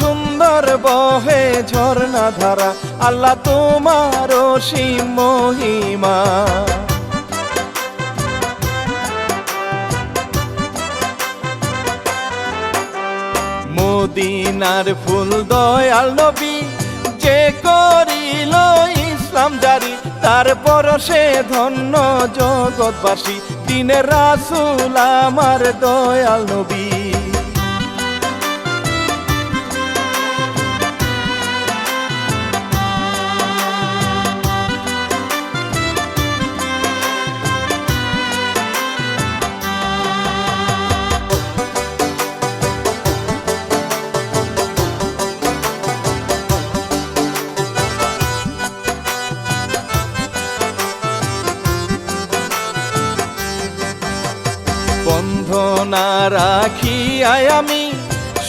সুন্দর বহে ঝর্ণা ধারা, আল্লাহ তোমার অসীম মহিমা। মদিনার ফুল দয়াল নবী যে করিল ইসলাম জারি, তারপর সে ধন্য জগৎবাসী, দিনের রাসুল আমার দয়াল নবী। রাখিয়াই আমি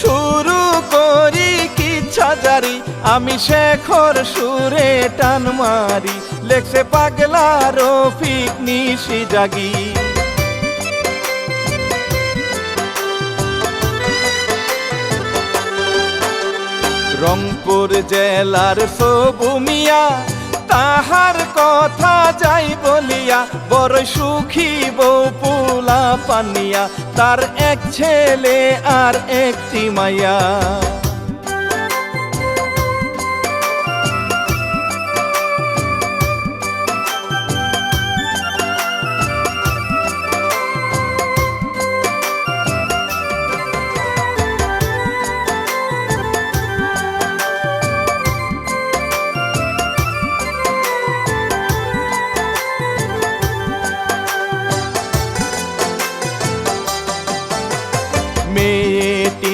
শুরু করি কিচ্ছা জারি আমি শেখর সুরে টান মারি, লেখছে পাগলা রফিক নিশি জাগি। রংপুর জেলার সবুমিয়া তাহার কথা যাই বলিয়া, বড় সুখী বউ পুলা পানিয়া, তার এক ছেলে আর একটি মাইয়া।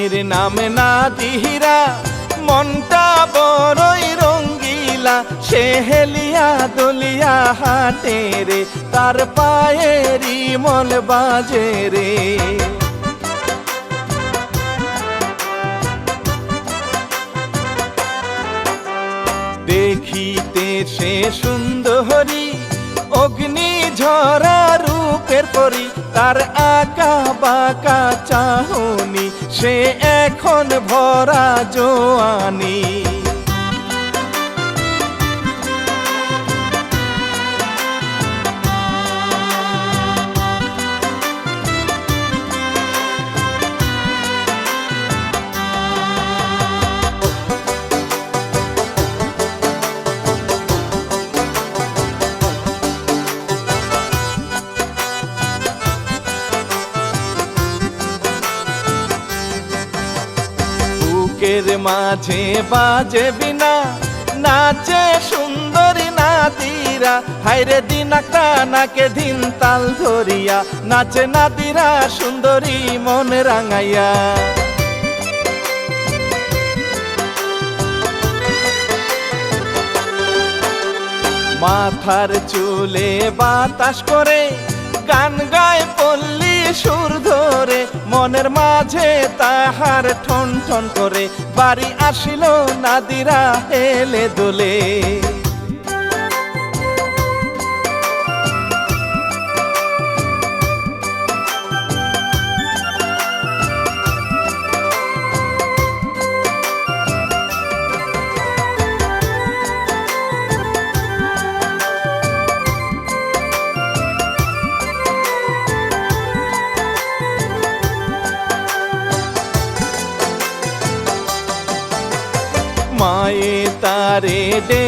মেয়েটির নামে না দিহিরা মনটা বড়ই রঙ্গিলা, সে হেলিয়া দলিয়া হাটে রে, তার পায়েরই মল বাজে রে। দেখিতে সে সুন্দরী, অগ্নি ঝরা রূপের পরি, তার আঁকা বাঁকা চাহনি সে এখন ভরা জোয়ানি। বুকের মাঝে বাজে বিনা, নাচে সুন্দরী নাদিরা হাইরে দিনাকা নাকে দিন তাল ধরিয়া, নাচে নাদিরা সুন্দরী মন রাঙাইয়া। মাথার চুলে বাতাস করে গান গায় পল্লী সুর ধরে মনের মাঝে তাহার ঠন ঠন করে বাড়ি আসিল নাদিরা হেলে দোলে।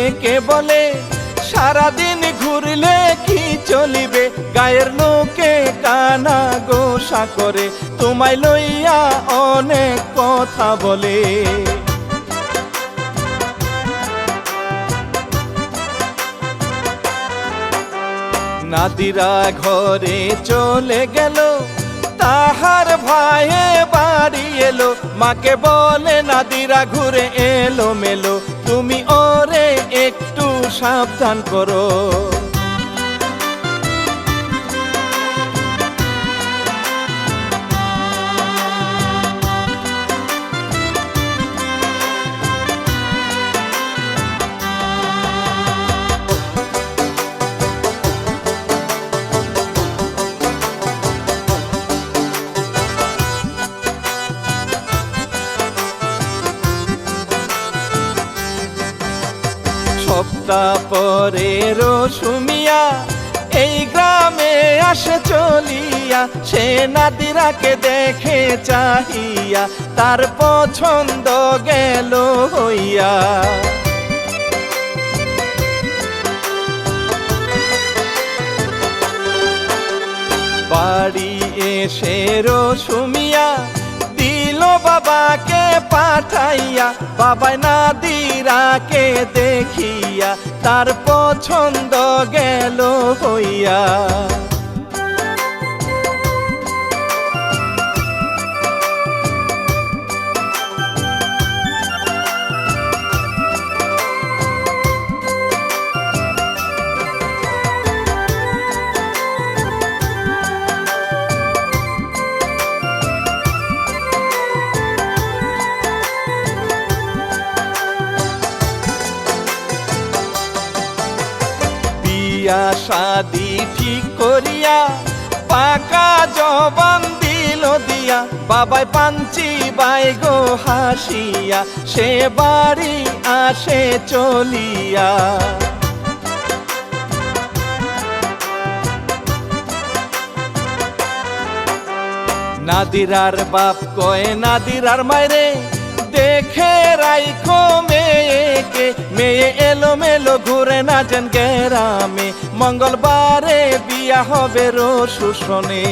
ডেকে বলে? সারাদিন ঘুরলে কি চলিবে? গায়ের লোকে কানা গোসা করে, তোমায় লইয়া অনেক কথা বলে। নাদিরা ঘরে চলে গেল, তাহার ভাইয়ে বাড়ি এলো। মাকে বলে, নাদিরা, ঘুরে এলো মেলো তুমি ওরে একটু সাবধান করো। রসুমিয়া এই গ্রামে আসে চলিয়া, সে নাদিরাকে দেখে চাহিয়া, তার পছন্দ গেল হইয়া। বাড়ি এসে রসুমিয়া দিল বাবাকে পাঠাইয়া বাবাই নাদিরাকে দেখিয়া তার পছন্দ গেল হইয়া। শাদি ঠিক করিয়া, পাকা জবান দিল দিয়া, বাবাই পাঞ্চি বাই গো হাসিয়া, সে বাড়ি আসে চলিয়া। নাদিরার বাপ কয়ে, নাদিরার মায়েরে দেখে রাইখো মেয়েকে। মেয়ে এলো মেলো ঘুরে না যেন গেরামে মঙ্গলবারে বিয়া হবে রো শোনে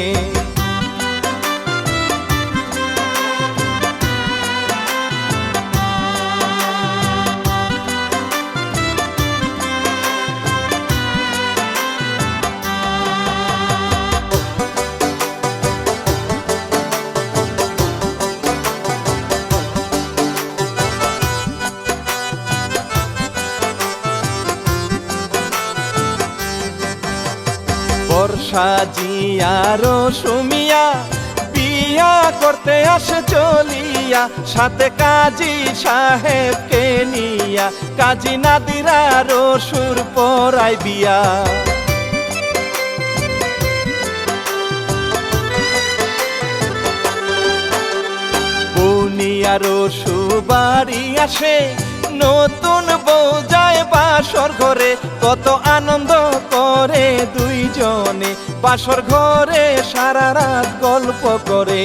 বর্ষা জিয়ারো সুমিয়া বিয়া করতে আসে চলিয়া, সাথে কাজী সাহেবকে নিয়া, কাজী নাদিরারও সুর পরাই বিয়া। বৌনিয়ারও সুবাড়ি আসে নতুন বউ যায় বাসর ঘরে, কত আনন্দ করে দুইজনে। বাসর ঘরে সারা রাত গল্প করে।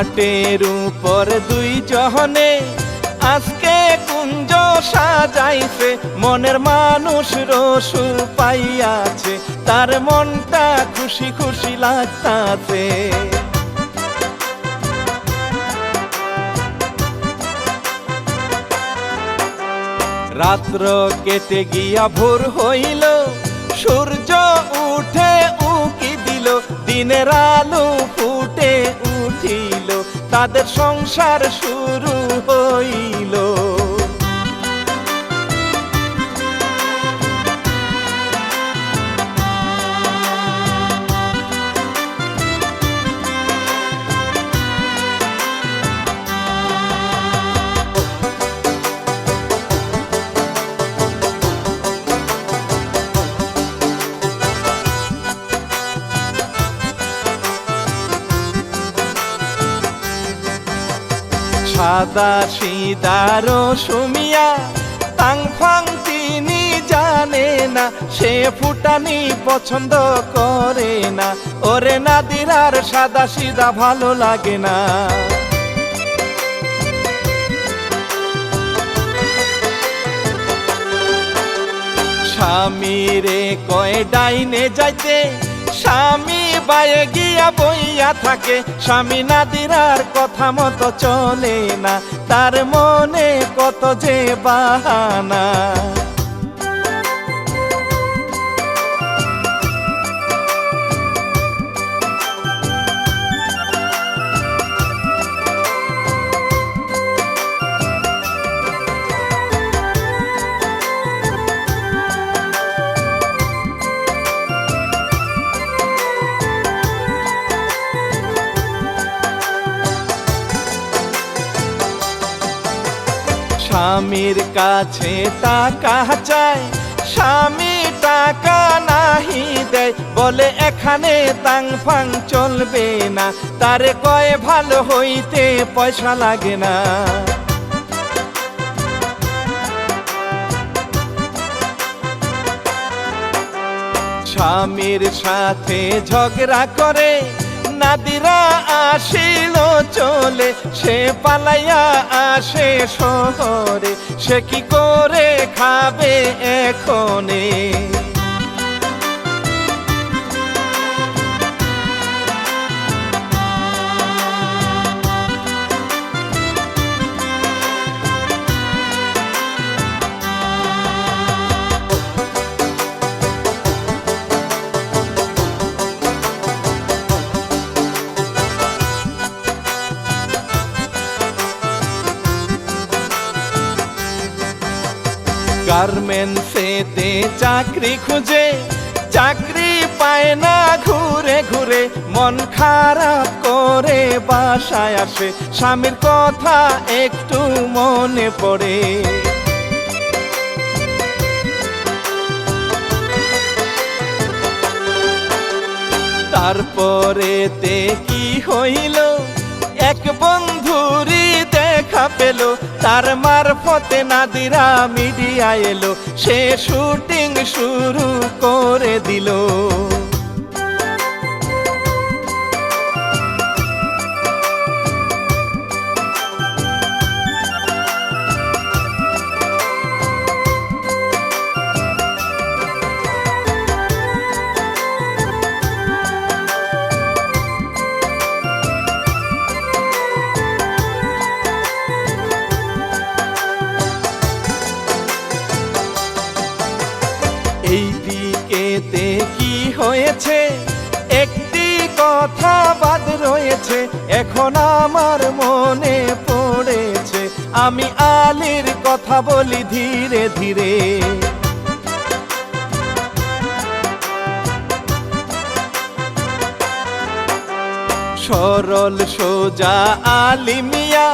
খাটের উপর দুই জহনে আজকে কুঞ্জ সাজাইছে, মনের মানুষ রসু পাইয়াছে, তার মনটা খুশি খুশি লাগতাছে। রাত্র কেটে গিয়া ভোর হইল, সূর্য উঠে উকি দিল দিনের আলো ফুটে উঠিল তাদের সংসার শুরু হইল। সাদা সিদারো সুমিয়া তাং ফাং তিনি জানে না, সে ফুটানি পছন্দ করে না। ওরে নাদিরার সাদা সিদা ভালো লাগে না। স্বামীরে কয় ডাইনে যাইতে স্বামী বায়ে গিয়া বইয়া থাকে। স্বামী নাদিরার কথা মতো চলে না। তার মনে কত যে বাহানা। স্বামীর কাছে টাকা চায় স্বামী টাকা নাহি দেয়। বলে, এখানে তাং ফাং চলবে না, তারে কয় ভালো হইতে পয়সা লাগে না। স্বামীর সাথে ঝগড়া করে নাদিরা আসিল চলে সে পালাইয়া আসে শহরে সে কি করে খাবে এখনে? গার্মেন্টসেতে চাকরি খুঁজে, চাকরি পায় না ঘুরে ঘুরে, মন খারাপ করে বাসায় আসে, স্বামীর কথা একটু মনে পড়ে। তারপরে তে কি হইল? এক বন্ধুরি দেখা পেল তার মারফতে নাদিরা মিডিয়া এলো। সে শুটিং শুরু করে দিল। আলীর কথা বলি ধীরে ধীরে। সরল সোজা আলিমিয়া,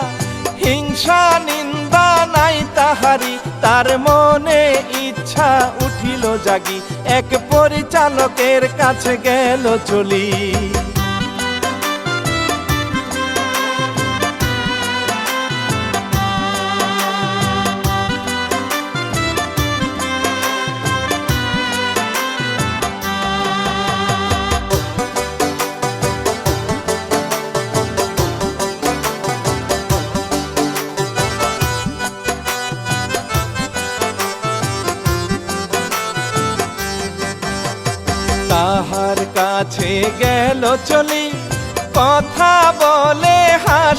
হিংসা নিন্দা নাই তাহারি, তার মনে ইচ্ছা উঠিল জাগি, এক পরিচালকের কাছে গেল চলি।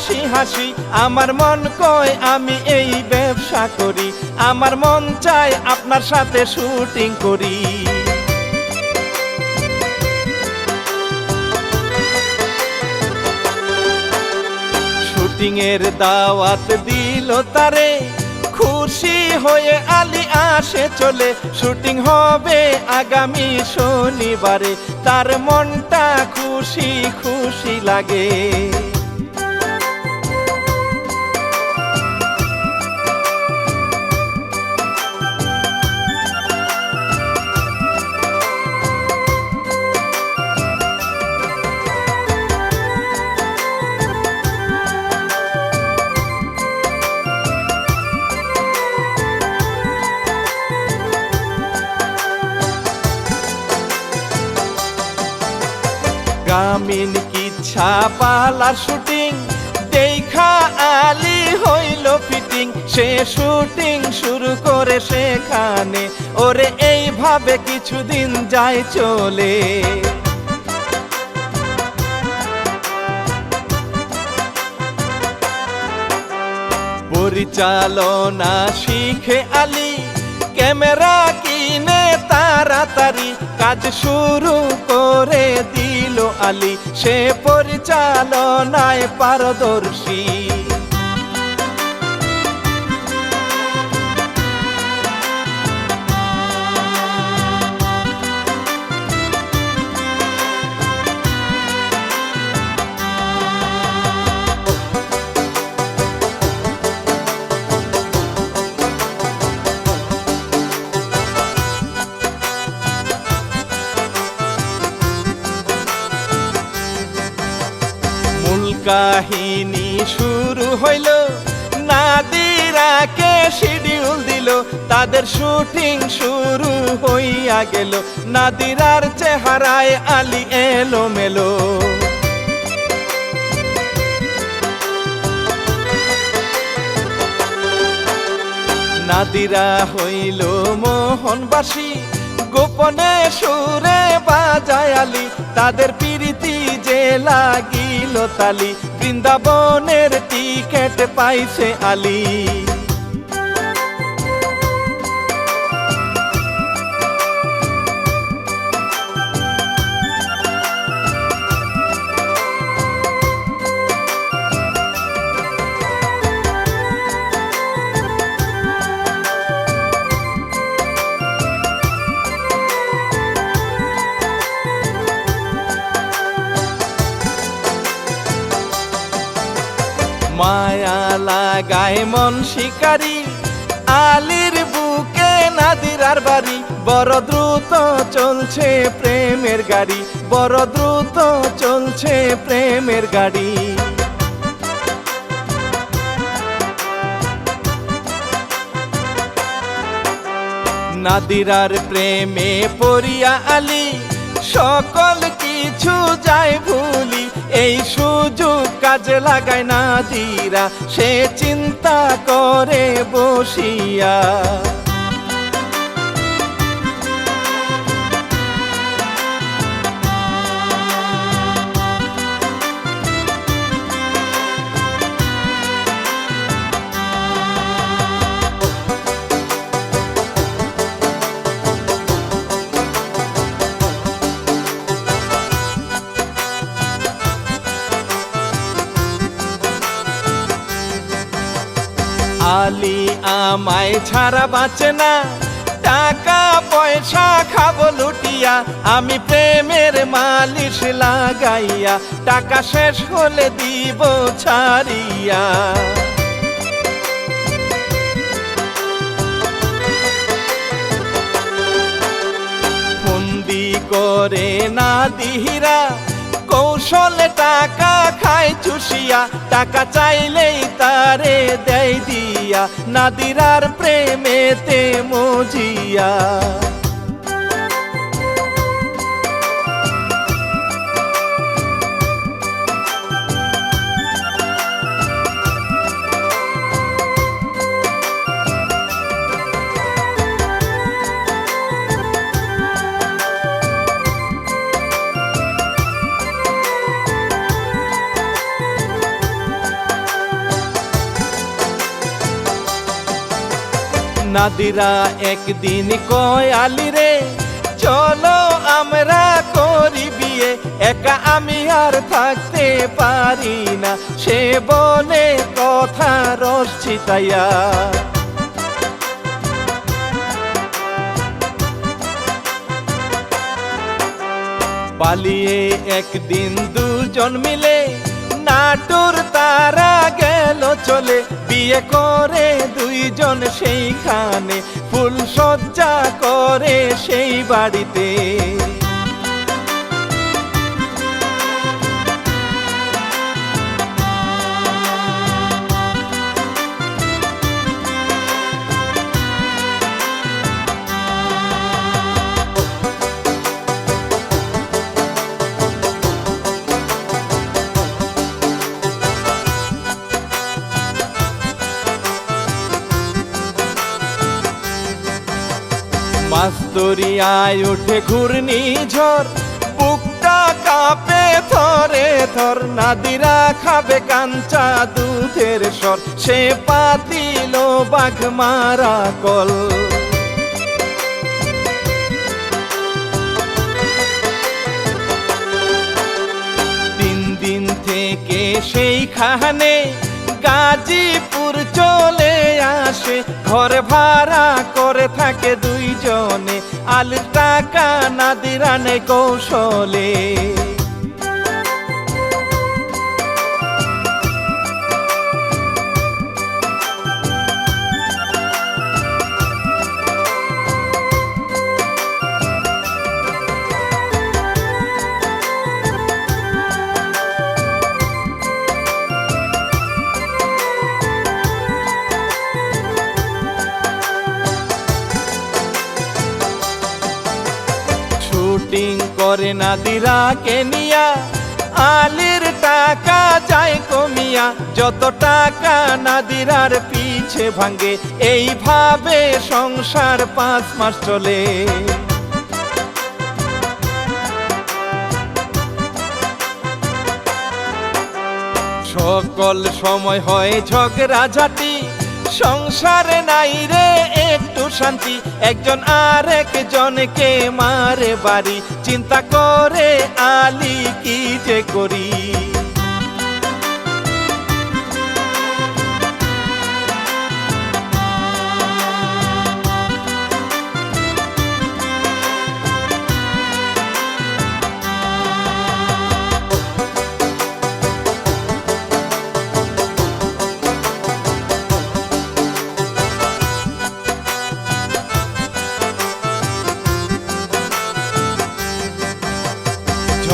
হাসি হাসি, আমার মন কয় আমি এই ব্যবসা করি। আমার মন চায় আপনার সাথে শুটিং করি। শুটিং এর দাওয়াত দিল তারে, খুশি হয়ে আলী আসে চলে। শুটিং হবে আগামী শনিবারে, তার মনটা খুশি খুশি লাগে। পালার শুটিং, দেখা আলি হইল ফিটিং। সে শুটিং শুরু করে সেখানে, ওরে এইভাবে কিছুদিন যায় চলে। পরিচালনা শিখে আলী, ক্যামেরা কিনে তাড়াতাড়ি। কাজ শুরু করে দিল আলী। সে পরিচালনায় পারদর্শী। শুরু হইল। নাদিরাকে শিডিউল দিল, তাদের শুটিং শুরু হইয়া গেল। নাদিরার চেহারায় আলি এলো মেলো নাদিরা হইল মোহনবাসী, গোপনে সুরে বাজায় আলি। তাদের পিরিতি লাগিল তালি। বৃন্দাবনের টিকেট পাইছে আলী। লাগায় মন শিকারি। আলির বুকে নাদিরার বাড়ি, বড় দ্রুত চলছে প্রেমের গাড়ি, বড় দ্রুত চলছে প্রেমের গাড়ি। নাদিরার প্রেমে পড়িয়া আলী, সকল কিছু যায় ভুলি, এই সুযোগ কাজে লাগায় নাদিরা, সে চিন্তা করে বসিয়া আমায় ছাড়া বাঁচে না। টাকা, পয়সা, খাব, লুটিয়া, আমি প্রেমের মালিশ লাগাইয়া, টাকা শেষ হলে দিব ছাড়িয়া। করে না দিহিরা কৌশলে টাকা খায় চুষিয়া টাকা চাইলেই তারে দেয় দিয়া। নাদিরার প্রেমেতে মজিয়া। নাদিরা একদিন কয় আলি রে? চলো আমরা করি বিয়ে। একা আমি আর থাকতে পারি না। সে বলে কথা রস ছিটাইয়া পালিয়ে একদিন দুজন মিলে নাটুর তারা গেল চলে। বিয়ে করে দুইজন সেইখানে। ফুল সজ্জা করে সেই বাড়িতে। মাস্তরিয়ায় উঠে ঘূর্ণি ঝড়। বুকটা কাঁপে, থরে থর, নাদিরা খাবে কাঞ্চা দুধের স্বর। সে পাতিল বাঘ মারা কল। দিন থেকে সেইখানে গাজীপুর চলে আসে ঘর ভাড়া করে থাকে দুইজনে। আল টাকা নাদিরানে কৌশলে। করে না নাদিরাকে নিয়া, আলির টাকা যায় কমিয়া, যত টাকা নাদিরার পিছে ভাঙ্গে, এইভাবে সংসার পাঁচ মাস চলে। সকল সময় হয় ঝগড়া ঝাঁটি সংসারে নাই রে, একটু শান্তি। একজন আর একজনকে মারে বাড়ি। চিন্তা করে আলি কি যে করি।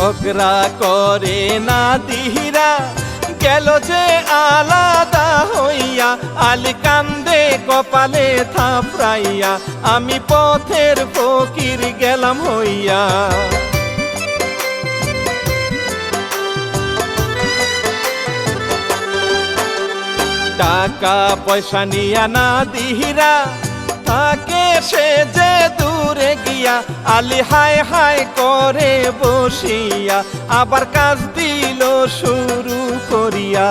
ঝগড়া করে না দিহিরা, গেল যে আলাদা হইয়া, আলি কান্দে কপালে থাপড়াইয়া, আমি পথের ফকির গেলাম হইয়া। টাকা পয়সা নিয়া না দিহিরা তাকে সে যে দূরে গিয়া আলি হায় হায় করে বসিয়া আবার কাজ দিল শুরু করিয়া।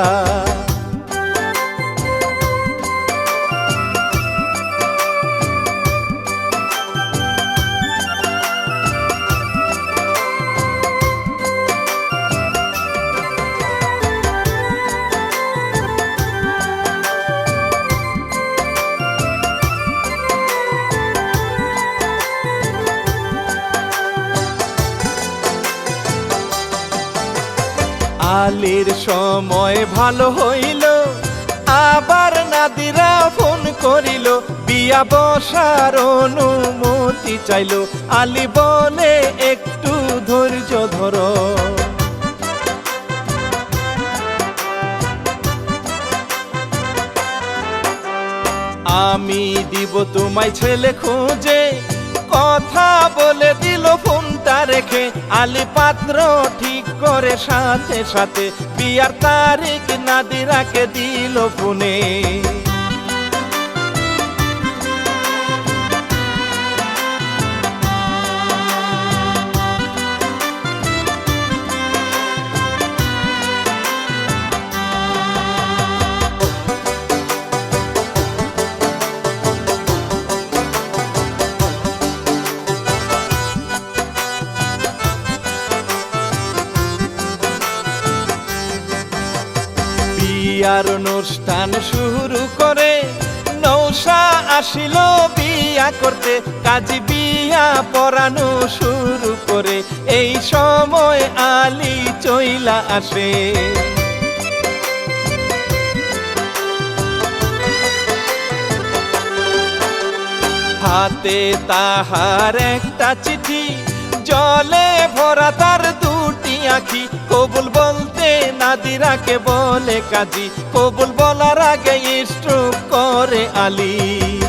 আলির সময় ভালো হইল। আবার নাদিরা ফোন করিল, বিয়া বসার অনুমতি চাইল। আলি বলে, একটু ধৈর্য ধরো। আমি দিব তোমায় ছেলে খুঁজে। কথা বলে দিল ফোনটা রেখে আলি পাত্র ঠিক করে সাথে সাথে বিয়ার তারিখ নাদিরাকে দিল ফোনে। অনুষ্ঠান শুরু করে, নৌসা আসিল বিয়া করতে। কাজী বিয়া পরানো শুরু করে, এই সময় আলী চইলা আসে। হাতে তাহার একটা চিঠি, জলে ভরা তার দুটি আখি। কবুল বলতে নাদিরাকে বলে কাজী। কবুল বলার আগে স্ট্রোক করে আলী।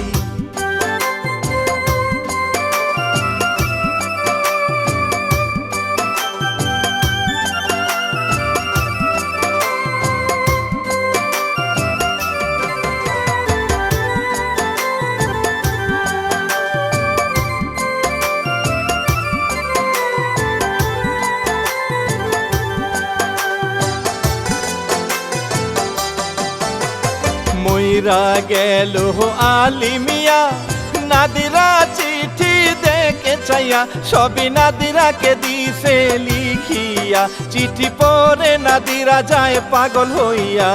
মইরা গেল আলিমিয়া নাদিরা চিঠি দেখে চাইয়া সবই নাদিরাকে দিছে লিখিয়া। চিঠি পরে নাদিরা যায় পাগল হইয়া।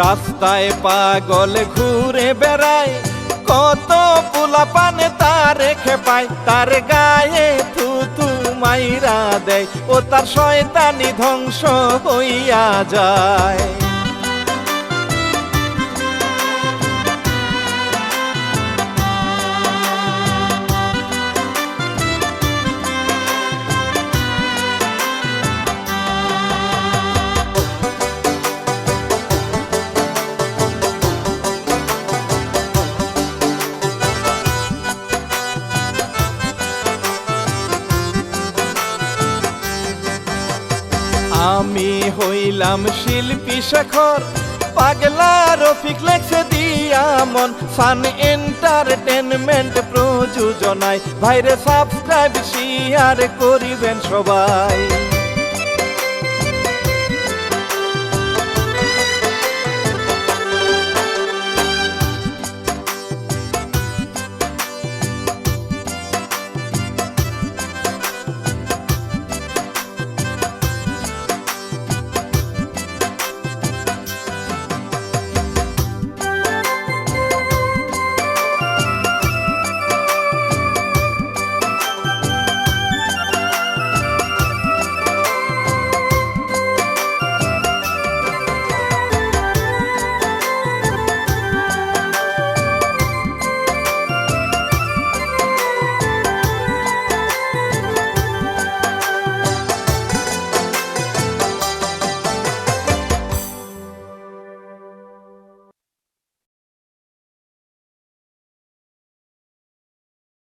রাস্তায় পাগল ঘুরে বেড়ায়, কত পোলা পানে তার খেপায় তার গায়ে থু মাইরা দেয় ও তার শয়তানি ধ্বংস হইয়া যায়। হইলাম শিল্পী শেখর, পাগলা রফিক লেখছে দিয়া মন সান এন্টারটেনমেন্ট প্রযোজনায়। ভাইরে সাবস্ক্রাইব শেয়ার করিবেন সবাই।